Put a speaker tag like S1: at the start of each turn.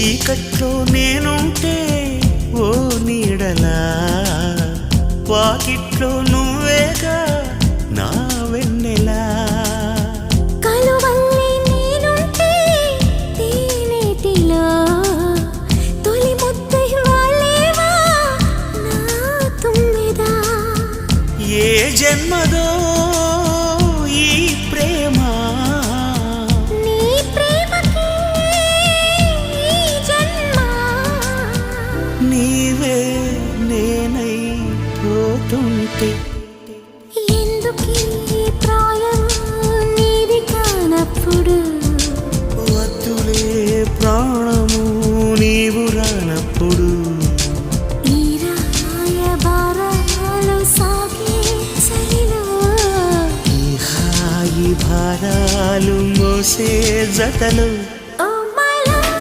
S1: చీకట్లో నేనుంటే ఓ నీడలా. వాకిట్లో నువ్వేగా నా వెన్నెలా.
S2: కలువల్లి నేనుంటే
S1: పోతుంటే
S2: ఎందుకీ ప్రాయం నీది కానప్పుడు?
S1: వద్దులే ప్రాణము నీవు రానప్పుడు. భారాలు మోసే జతలు.